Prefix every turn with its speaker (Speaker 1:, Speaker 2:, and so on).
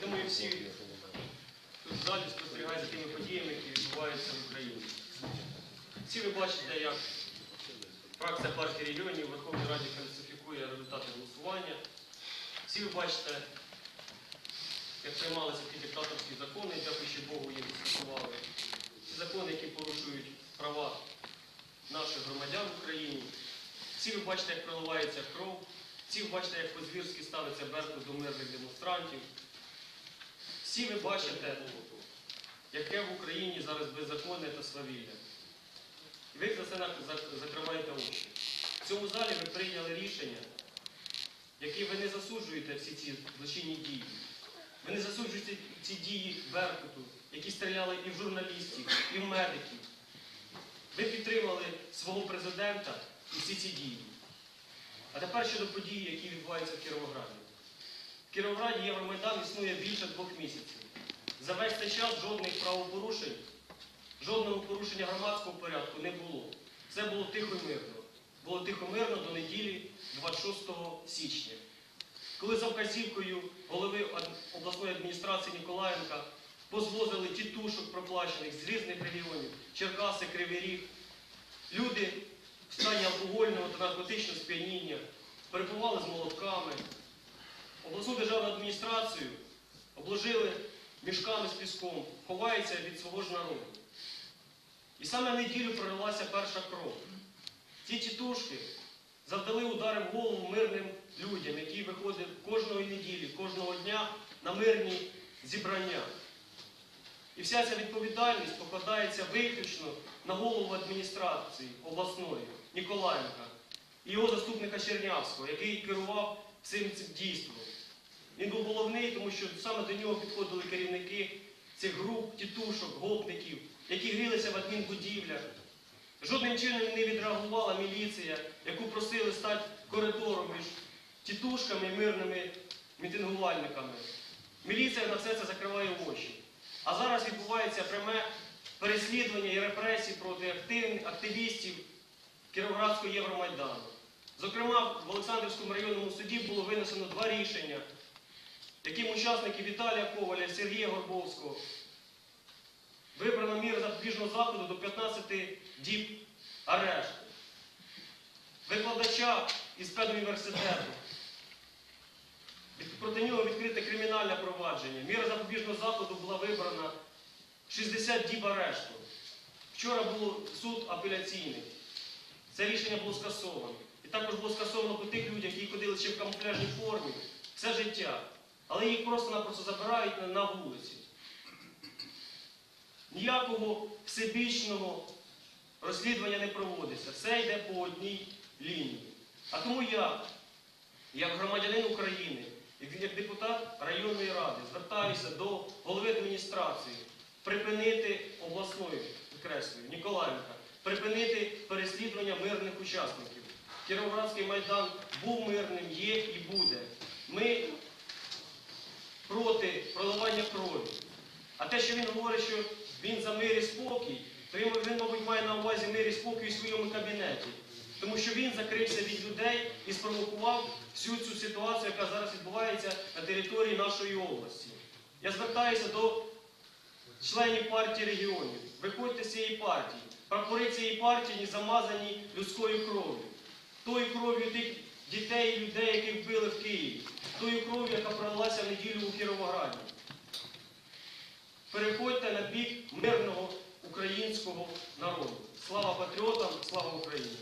Speaker 1: Я думаю, всі тут в залі спостерігають за тими подіями, які відбуваються в Україні. Всі ви бачите, як фракція партії регіонів у Верховній Раді фальсифікує результати голосування. Всі ви бачите, як приймалися ті диктаторські закони, дякуючи Богу, їх скасували. Ті закони, які порушують права наших громадян в Україні. Всі ви бачите, як проливається кров. Всі ви бачите, як по-звірськи ставиться Беркут до мирних демонстрантів. Всі ви бачите, яке в Україні зараз беззаконне та свавілля. Ви за це закриваєте очі. В цьому залі ви прийняли рішення, які ви не засуджуєте всі ці злочинні дії. Ви не засуджуєте ці дії Беркуту, які стріляли і в журналістів, і в медиків. Ви підтримали свого президента і всі ці дії. А тепер щодо подій, які відбуваються в Кіровограді. Кіровограді Євромайдан існує більше двох місяців. За весь цей час жодних правопорушень, жодного порушення громадського порядку не було. Все було тихо і мирно. Було тихо мирно до неділі 26 січня. Коли за вказівкою голови обласної адміністрації Ніколаєнка позвозили тітушок проплачених з різних регіонів, Черкаси, Кривий Ріг, люди в стані алкогольного та наркотичного сп'яніння перебували з молотками, обласну державну адміністрацію обложили мішками з піском, ховаються від свого ж народу. І саме неділю пролилася перша кров. Ці тітушки завдали удари в голову мирним людям, які виходять кожної неділі, кожного дня на мирні зібрання. І вся ця відповідальність покладається виключно на голову адміністрації обласної Ніколаєнка і його заступника Чернявського, який керував цим, дійством. Він був головний, тому що саме до нього підходили керівники цих груп, тітушок, гопників, які грілися в адмінбудівлях. Жодним чином не відреагувала міліція, яку просили стати коридором між тітушками і мирними мітингувальниками. Міліція на все це закриває очі. А зараз відбувається пряме переслідування і репресії проти активістів Кіровоградського Євромайдану. Зокрема, в Олександрівському районному суді було винесено два рішення, яким учасники Віталія Коваля Сергія Горбовського вибрано мір запобіжного заходу до 15 діб арешту. Викладача із педуніверситету. Проти нього відкрите кримінальне провадження. Міра запобіжного заходу була вибрана 60 діб арешту. Вчора був суд апеляційний. Це рішення було скасовано. І також було скасовано по тих людях, які ходили ще в камуфляжній формі все життя. Але їх просто-напросто забирають на- вулиці. Ніякого всебічного розслідування не проводиться. Все йде по одній лінії. А тому я, як громадянин України, як депутат районної ради, звертаюся до голови адміністрації припинити обласної, підкреслюю, Ніколаєнка, припинити переслідування мирних учасників. Кіровоградський майдан був мирним, є і буде. Ми проти проливання крові. А те, що він говорить, що він за мир і спокій, то він, мабуть, має на увазі мир і спокій у своєму кабінеті. Тому що він закрився від людей і спровокував всю цю ситуацію, яка зараз відбувається на території нашої області. Я звертаюся до членів партії регіонів. Виходьте з цієї партії. Прапори цієї партії замазані людською кров'ю. Тою кров'ю тих дітей і людей, яких вбили в Києві. Тою кров'ю, яка пролилася в неділю у Кіровограді. Переходьте на бік мирного українського народу. Слава патріотам, слава Україні!